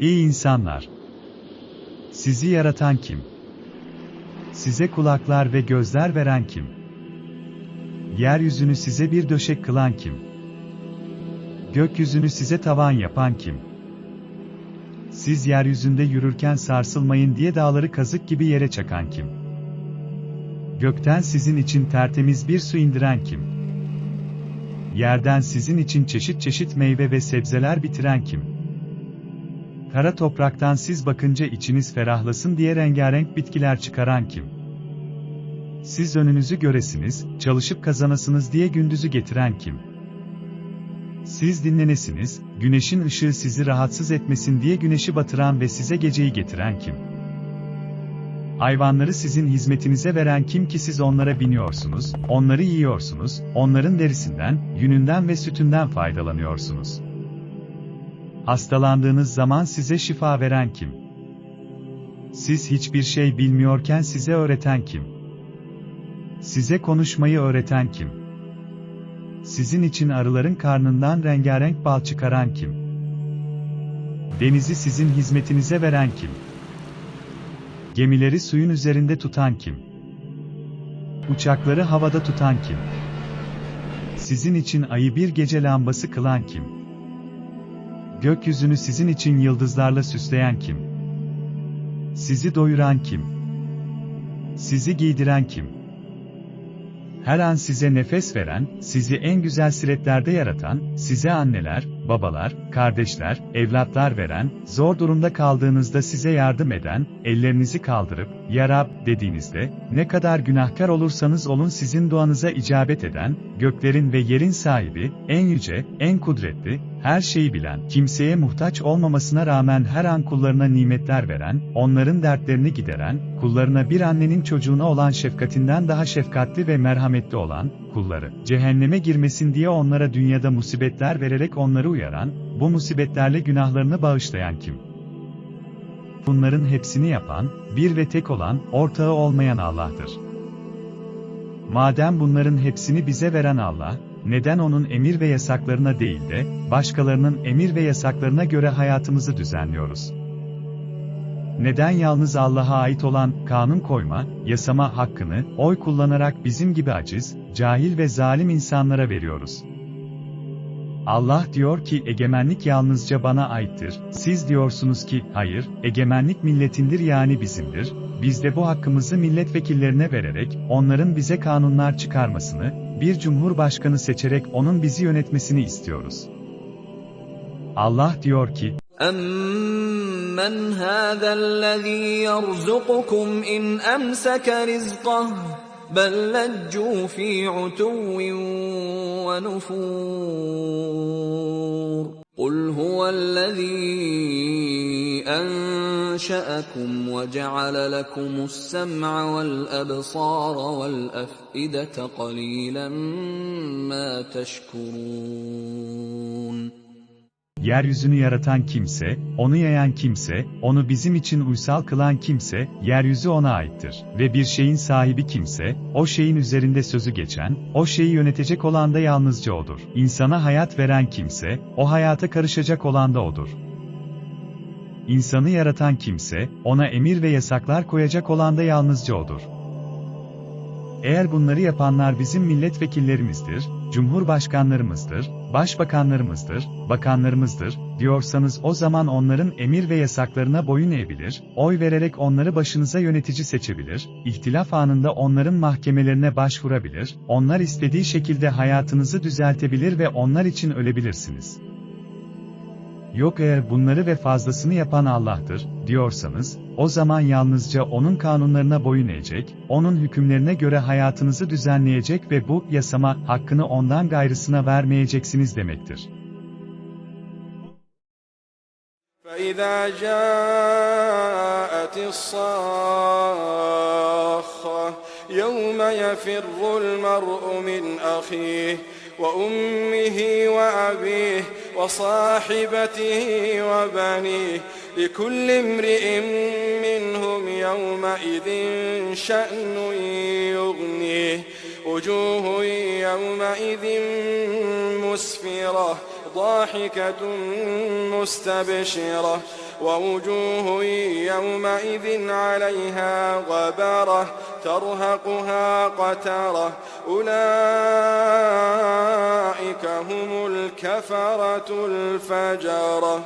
İyi insanlar. Sizi yaratan kim? Size kulaklar ve gözler veren kim? Yeryüzünü size bir döşek kılan kim? Gökyüzünü size tavan yapan kim? Siz yeryüzünde yürürken sarsılmayın diye dağları kazık gibi yere çakan kim? Gökten sizin için tertemiz bir su indiren kim? Yerden sizin için çeşit çeşit meyve ve sebzeler bitiren kim? Kara topraktan siz bakınca içiniz ferahlasın diye rengarenk bitkiler çıkaran kim? Siz önünüzü göresiniz, çalışıp kazanasınız diye gündüzü getiren kim? Siz dinlenesiniz, güneşin ışığı sizi rahatsız etmesin diye güneşi batıran ve size geceyi getiren kim? Hayvanları sizin hizmetinize veren kim ki siz onlara biniyorsunuz, onları yiyorsunuz, onların derisinden, yününden ve sütünden faydalanıyorsunuz. Hastalandığınız zaman size şifa veren kim? Siz hiçbir şey bilmiyorken size öğreten kim? Size konuşmayı öğreten kim? Sizin için arıların karnından rengarenk bal çıkaran kim? Denizi sizin hizmetinize veren kim? Gemileri suyun üzerinde tutan kim? Uçakları havada tutan kim? Sizin için ayı bir gece lambası kılan kim? Gökyüzünü sizin için yıldızlarla süsleyen kim? Sizi doyuran kim? Sizi giydiren kim? Her an size nefes veren, sizi en güzel siretlerde yaratan, size anneler, babalar, kardeşler, evlatlar veren, zor durumda kaldığınızda size yardım eden, ellerinizi kaldırıp, Ya Rab, dediğinizde, ne kadar günahkar olursanız olun sizin duanıza icabet eden, göklerin ve yerin sahibi, en yüce, en kudretli, her şeyi bilen, kimseye muhtaç olmamasına rağmen her an kullarına nimetler veren, onların dertlerini gideren, kullarına bir annenin çocuğuna olan şefkatinden daha şefkatli ve merhametli olan, kulları, cehenneme girmesin diye onlara dünyada musibetler vererek onları uyaran, bu musibetlerle günahlarını bağışlayan kim? Bunların hepsini yapan, bir ve tek olan, ortağı olmayan Allah'tır. Madem bunların hepsini bize veren Allah, neden onun emir ve yasaklarına değil de, başkalarının emir ve yasaklarına göre hayatımızı düzenliyoruz? Neden yalnız Allah'a ait olan kanun koyma, yasama hakkını oy kullanarak bizim gibi aciz, cahil ve zalim insanlara veriyoruz? Allah diyor ki egemenlik yalnızca bana aittir. Siz diyorsunuz ki hayır, egemenlik milletindir yani bizimdir. Biz de bu hakkımızı milletvekillerine vererek onların bize kanunlar çıkarmasını, bir cumhurbaşkanı seçerek onun bizi yönetmesini istiyoruz. Allah diyor ki أَمَّنْ هَذَا الَّذ۪ي يَرْزُقُكُمْ إِنْ أَمْسَكَ رِزْقَهُ بَلْ لَجُّوا ف۪ي عُتُوٍّ وَنُفُورٍ قُلْ هُوَ الَّذ۪ي أَنْشَأَكُمْ وَجَعَلَ لَكُمُ السَّمْعَ وَالْأَبْصَارَ وَالْأَفْئِدَةَ قَلِيلًا مَا تَشْكُرُونَ Yeryüzünü yaratan kimse, onu yayan kimse, onu bizim için uysal kılan kimse, yeryüzü ona aittir. Ve bir şeyin sahibi kimse, o şeyin üzerinde sözü geçen, o şeyi yönetecek olan da yalnızca odur. İnsana hayat veren kimse, o hayata karışacak olan da odur. İnsanı yaratan kimse, ona emir ve yasaklar koyacak olan da yalnızca odur. Eğer bunları yapanlar bizim milletvekillerimizdir, cumhurbaşkanlarımızdır, başbakanlarımızdır, bakanlarımızdır, diyorsanız o zaman onların emir ve yasaklarına boyun eğebilir, oy vererek onları başınıza yönetici seçebilir, ihtilaf anında onların mahkemelerine başvurabilir, onlar istediği şekilde hayatınızı düzeltebilir ve onlar için ölebilirsiniz. Yok eğer bunları ve fazlasını yapan Allah'tır, diyorsanız, o zaman yalnızca O'nun kanunlarına boyun eğecek, O'nun hükümlerine göre hayatınızı düzenleyecek ve bu, yasama, hakkını ondan gayrısına vermeyeceksiniz demektir. فإذا جاءت الصاخة يوم يفر المرء من أخيه وأمه وأبيه وصاحبته وبنيه لكل امرئ منهم يومئذ شأن يغنيه. وجوه يومئذ مسفرة ضاحكة مستبشرة. ووجوه يومئذ عليها غبرة ترهقها قترة. أولئك هم الكفرة الفجرة.